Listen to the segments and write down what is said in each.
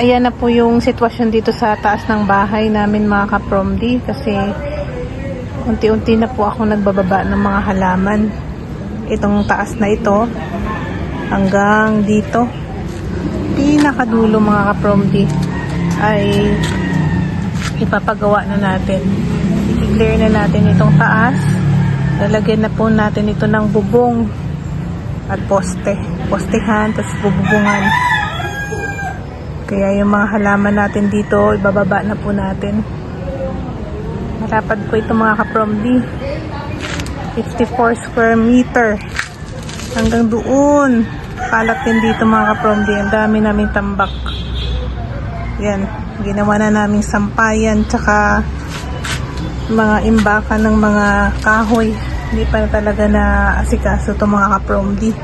Ayan na po yung sitwasyon dito sa taas ng bahay namin mga kapromdi kasi unti-unti na po ako nagbababa ng mga halaman. Itong taas na ito hanggang dito. Pinakadulo mga kapromdi ay ipapagawa na natin. I-clear na natin itong taas. Lalagyan na po natin ito ng bubong at poste. Postehan, tapos bububungan. Kaya yung mga halaman natin dito, ibababa na po natin. Malapad po ito mga kapromdi. 54 square meter. Hanggang doon. Kalat din dito mga kapromdi. Ang dami naming tambak. Yan. Ginawa na naming sampayan. Tsaka mga imbakan ng mga kahoy. Hindi pa talaga na asikaso ito mga kapromdi.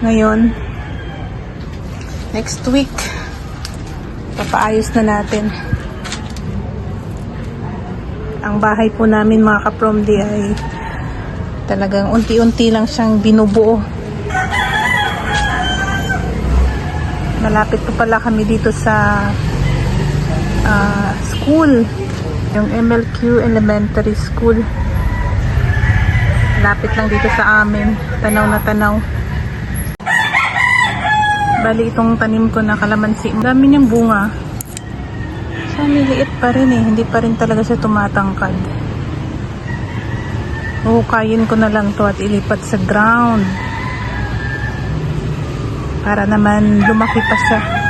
Ngayon, next week, papaayos na natin. Ang bahay po namin mga kapromdi ay talagang unti-unti lang siyang binubuo. Malapit po pala kami dito sa ah, school. Yung MLQ Elementary School. Lapit lang dito sa amin. Tanaw na tanaw. Bali itong tanim ko na kalamansi. Dami niyang bunga. So, niliit pa rin eh. Hindi pa rin talaga siya tumatangkad. Huhukayin ko na lang to at ilipat sa ground. Para naman lumaki pa siya.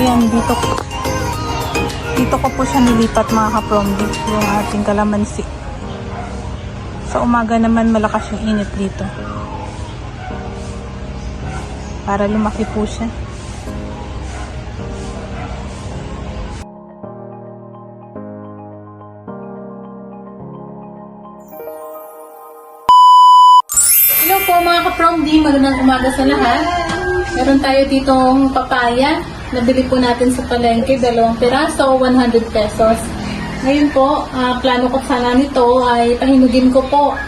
Ayan, dito dito ko po siya nilipat mga kapromdi, yung ating kalamansi. Sa umaga naman malakas yung init dito. Para lumaki po siya. Hello po mga ka-promdi, magandang umaga sa lahat. Meron tayo ditong papaya. Nabili po natin sa palengke, dalawang piraso, 100 pesos. Ngayon po, ah, plano ko sana nito ay pahinugin ko po.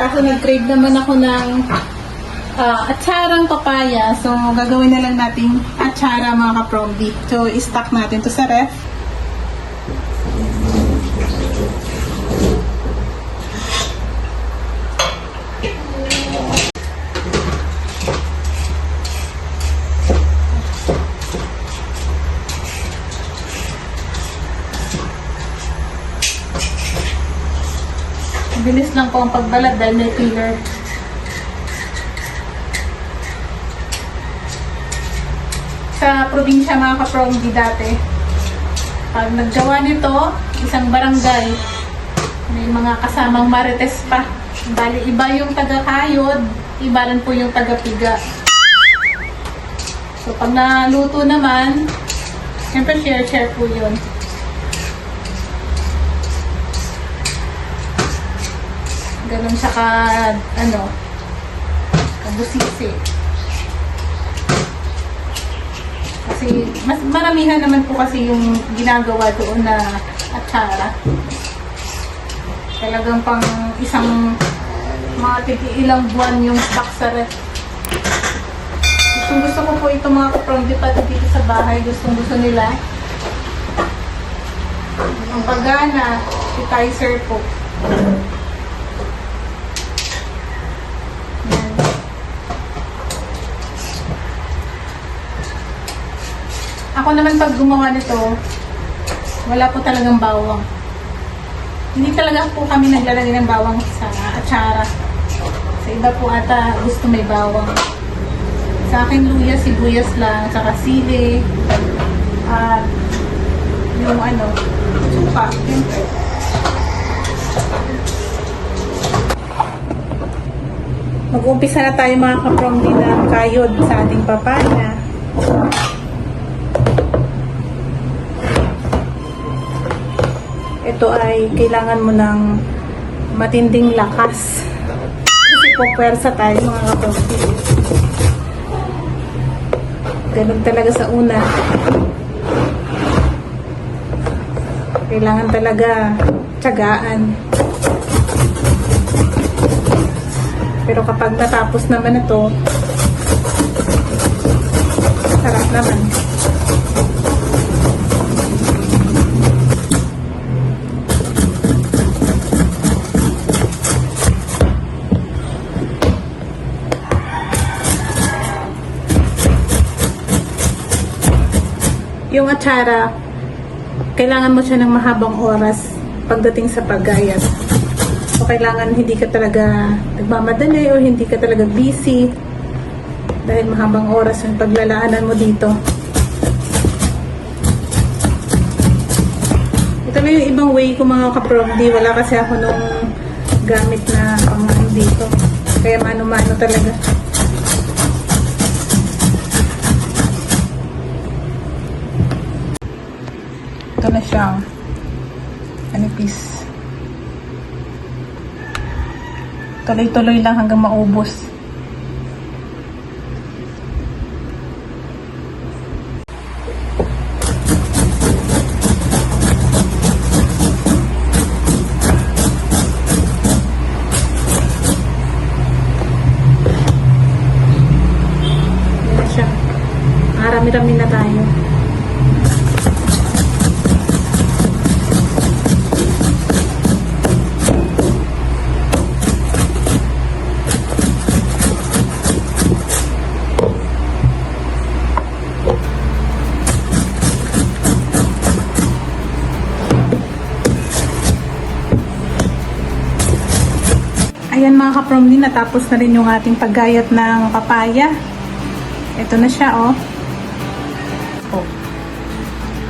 Kaso nag-crave naman ako ng ah, atsarang papaya. So, gagawin na lang natin atsara mga ka-promdi. So, i-stock natin to sa ref. Bilis lang po ang pagbalad dahil may filler. Sa probinsya mga ka-promdi dati, Pag naggawa nito, isang barangay, may mga kasamang marites pa. Bali, iba yung taga-kayod, iba rin po yung taga-piga. So, pag naluto naman, siyempre share-share po yun. Ganun siya ka, ano, kabusisi. Kasi, mas maramihan naman po kasi yung ginagawa doon na atsara. Talagang pang isang mga tigi ilang buwan yung stock sa ref. Gustong gusto ko po ito mga kapromdi pati dito sa bahay. Gustong gusto nila. Ang pagana, si Kaiser po. Yan. Ako naman pag gumawa nito, wala po talagang bawang. Hindi talaga po kami naglalagay ng bawang sa atsara. Sa iba po ata gusto may bawang. Sa akin luya, sibuyas lang, saka sili, at yung ano, suka, siyempre. Mag-umpisa na tayo mga kapromdi ng kayod sa ating papaya. Ito ay kailangan mo ng matinding lakas. Kasi po pwersa tayo mga kapromdi. Ganun talaga sa una. Kailangan talaga tiyagaan. Pero kapag natapos naman ito, sarap naman. Yung atsara, kailangan mo siya ng mahabang oras pagdating sa paggayat. So, kailangan hindi ka talaga nagmamadali o hindi ka talaga busy dahil mahabang oras yung paglalaanan mo dito. Ito na yung ibang way ko mga kapromdi. Wala kasi ako nung gamit na pang dito. Kaya mano-mano talaga. Ito na siya. Anipis. Tuloy-tuloy lang hanggang maubos. Marami-rami na tayo. Ayan mga kapromdi, natapos na rin yung ating paggayat ng papaya. Ito na siya, oh. Oh.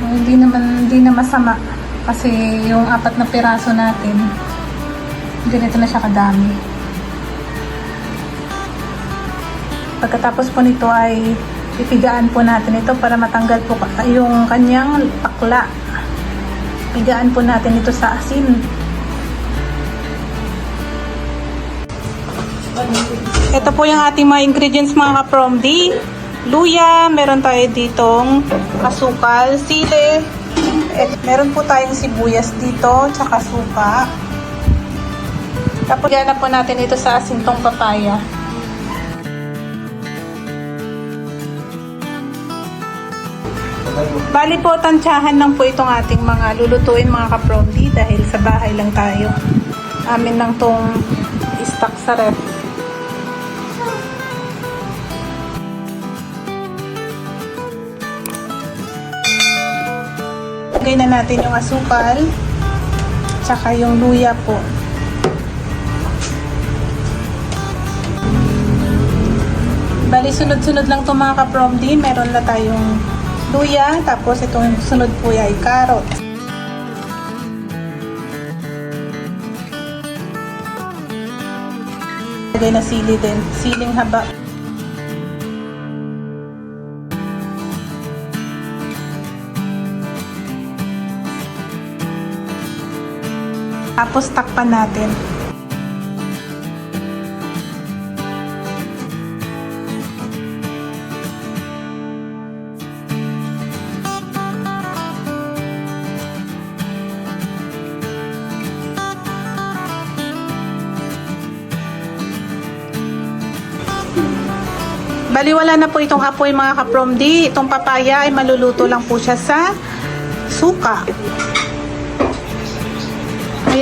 Oh, hindi naman, hindi na masama. Kasi yung apat na piraso natin, ganito na siya kadami. Pagkatapos po nito ay ipigaan po natin ito para matanggal po yung kanyang pakla. Pigaan po natin ito sa asin. Ito po yung ating mga ingredients mga ka-promdi. Luya, meron tayo ditong asukal, sili, at meron po tayong sibuyas dito, tsaka suka. Tapos yan na po natin ito sa asintong papaya. Bali po, tansyahan lang po itong ating mga lulutuin mga ka-promdi dahil sa bahay lang tayo. Amin lang tong stock sa ref. Lagay na natin yung asukal, tsaka yung luya po. Bali, sunod-sunod lang to mga ka-promdi. Meron na tayong luya, tapos itong sunod po ay carrot. Lagay na sili din, siling haba. Tapos takpan natin. Baliwala na po itong apoy mga kapromdi. Itong papaya ay maluluto lang po siya sa suka.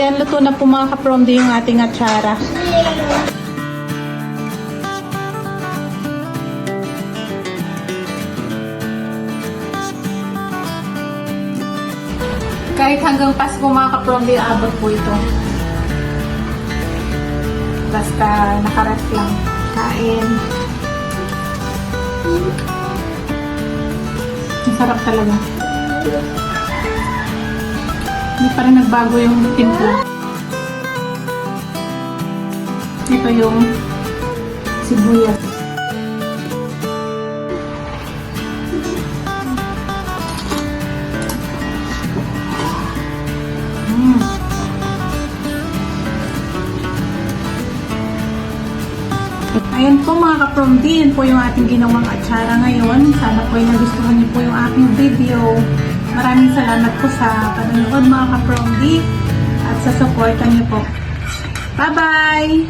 Ayan, luto na po mga kapromdi yung ating atsara. Kahit hanggang Pasko mga kapromdi, abot po ito. Basta nakaref lang. Kain. Masarap talaga. Hindi pa nagbago yung timpla. Ito yung sibuyas. Mm. Ayan po mga kapromdi, yan po yung ating ginawang atsara ngayon. Sana po ay nagustuhan niyo po yung aking video. Maraming salamat po sa panonood mga kapromdi at sa suporta niyo po. Bye-bye!